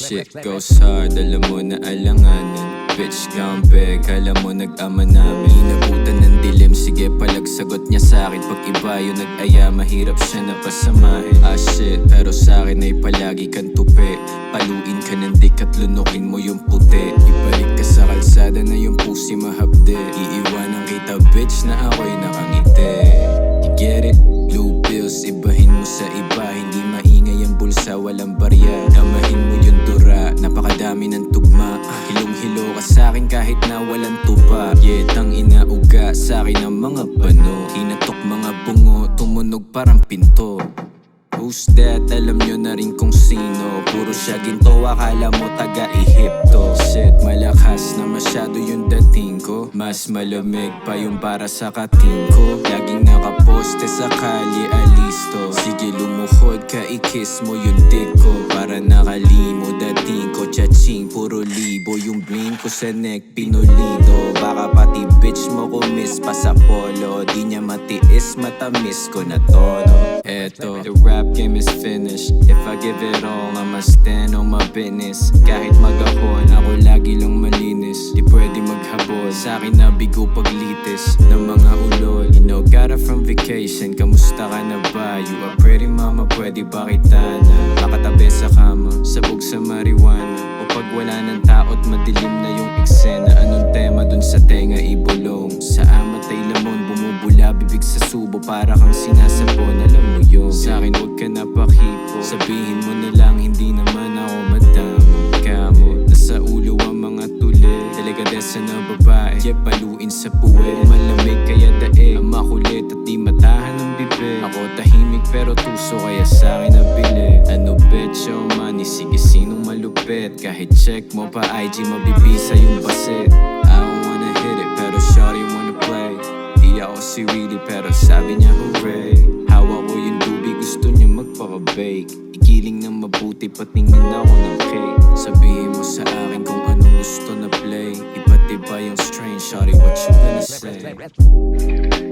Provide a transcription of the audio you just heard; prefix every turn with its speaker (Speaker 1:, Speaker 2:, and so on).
Speaker 1: Shit goes hard, alam mo na alanganan Bitch come back, alam mo nag-ama namin. Inabutan dilim, sige palagsagot niya sa akin. Pag iba yung nag-aya, mahirap siya na pasamahin. Ah shit, pero sa akin ay palagi kang tupi. Paluin ka ng dik at lunukin mo yung puti. Ibalik ka sa kalsada na yung pusi mahapde. Iiwanan kita bitch na ako'y nakangiti. You get it? Blue bills, ibahin mo sa iba. Hindi maingay ang bulsa, walang barya. Damahin napakadami ng tugma. Hilong-hilo ka sa akin kahit na walang tupa. Yeah, tang inauga sa akin ang mga bano Hinatok mga bungo, tumunog parang pinto. Who's that? Alam nyo na rin kung sino. Puro siya ginto, akala mo taga-Ehipto. Shit, malakas na masyado yung dating ko. Mas malamig pa yung para sa kating ko. Laging nakaposte sa kalye, alisto. Sige lumuhod ka, ikis mo yung dick ko. Para nakalimo dating ko, chaching Puro libo. Yung bling ko sa neck, pinulido Baka pati bitch mo kumis pa sa polo. Di niya matiis, matamis ko na tono Eto, the rap game is finished. If I give it all, I'ma stand on my business. Kahit magahon, ako lagi lang malinis. Di pwede maghabol Sa akin na bigo paglitis. Ng mga ulol You know, got it from vacation. Kamusta ka na ba? You a pretty mama, pwede ba kita na? Makatabi sa kama, sabog sa marijuana O pag wala ng tao't madilim na yung eksena Anong tema dun sa tenga ibulong? Sa amat ay lamon, bumubula bibig sa subo Para kang sinasapon, alam mo yun. Sa akin huwag ka na pakipo Sabihin mo na lang, hindi naman ako madamo. Kamo, nasa ulo ang mga tuli. Delikadesa na babae, yeah, paluin sa puwe Malamig kaya daig, ang makulit at di matahan ng bibig. Ako tahimik pero tuso kaya sa akin nabili Bet, show money, sige sinong malupit? Kahit check mo pa IG, mabibisa yung basit. I don't wanna hit it, pero shawty wanna play. Di ako si Really, pero sabi niya hooray. Hawak ko yung tubig, gusto niya magpaka-bake Igiling ng mabuti, patingin ako ng cake. Sabihin mo sa akin kung anong gusto na play. Iba't iba yung strain, shawty, what you gonna say?